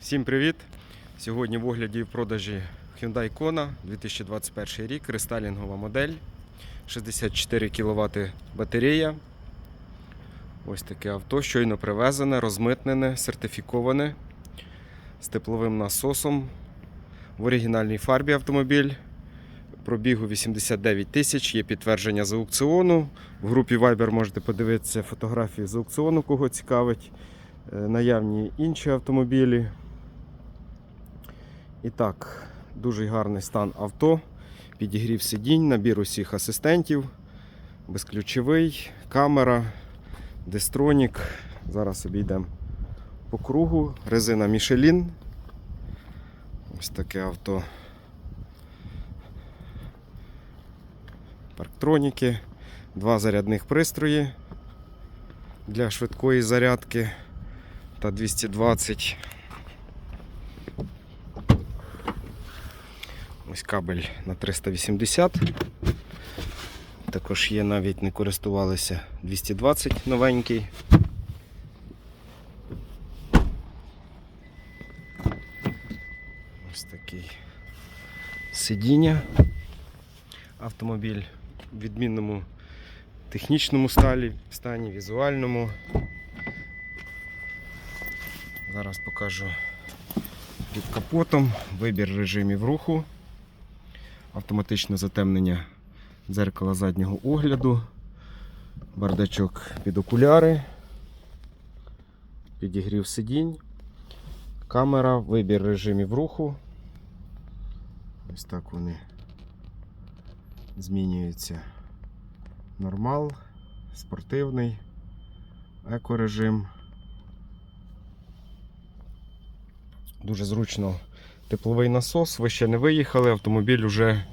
Всім привіт! Сьогодні в огляді і в продажі Hyundai Kona 2021 рік, рестайлінгова модель, 64 кВт батарея. Ось таке авто, щойно привезене, розмитнене, сертифіковане з тепловим насосом. В оригінальній фарбі автомобіль. Пробігу 89 тисяч, є підтвердження з аукціону. В групі Viber можете подивитися фотографії з аукціону, кого цікавить. Е, Наявні інші автомобілі. І так, дуже гарний стан авто. Підігрів сидінь, набір усіх асистентів, безключовий, камера, дестронік. Зараз обійдемо по кругу. Резина Michelin. Ось таке авто. Парктроніки, два зарядних пристрої для швидкої зарядки та 220. Ось кабель на 380. Також є навіть не користувалися 220 новенький. Ось такий сидіння. Автомобіль в відмінному технічному сталі, стані, візуальному. Зараз покажу під капотом, вибір режимів руху, автоматичне затемнення дзеркала заднього огляду, бардачок під окуляри, підігрів сидінь, камера, вибір режимів руху. Ось так вони змінюються. Нормал, спортивний, екорежим. Дуже зручно тепловий насос. Ви ще не виїхали, автомобіль вже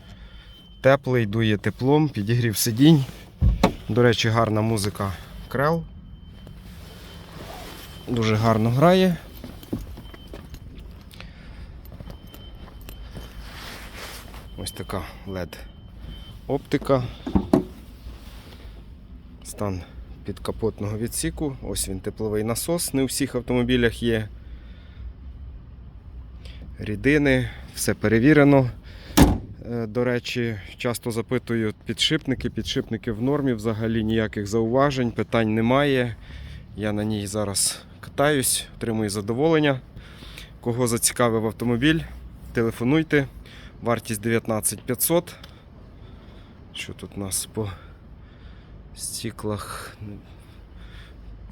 теплий, дує теплом, підігрів сидінь. До речі, гарна музика крел. Дуже гарно грає. Ось така LED оптика. Стан підкапотного відсіку. Ось він тепловий насос. Не у всіх автомобілях є рідини, все перевірено. Е, До речі, часто запитують підшипники. Підшипники в нормі, взагалі ніяких зауважень, питань немає. Я на ній зараз катаюсь, отримую задоволення. Кого зацікавив автомобіль, телефонуйте. Вартість 19 500. Що тут у нас по стіклах?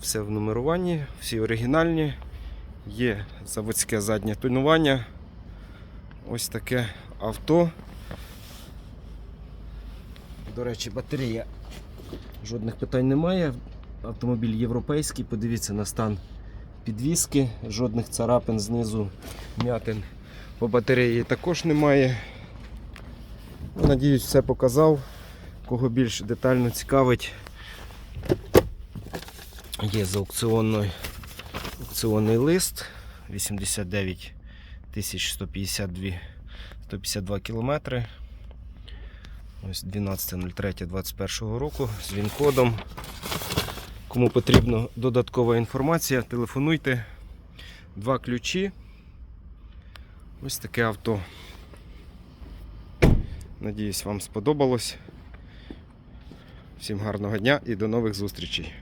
Все в нумеруванні, всі оригінальні. Є заводське заднє тонування. Ось таке авто. До речі, батарея. Жодних питань немає. Автомобіль європейський. Подивіться на стан підвіски, жодних царапин знизу, м'ятин по батареї також немає. Ну, Надіюсь, все показав. Кого більш детально цікавить, є з аукціонної аукціонний лист 89 152 152 кілометри. Ось 12.03.21 року з він-кодом. Кому потрібна додаткова інформація, телефонуйте. Два ключі. Ось таке авто. Надіюсь, вам сподобалось. Всім гарного дня і до нових зустрічей.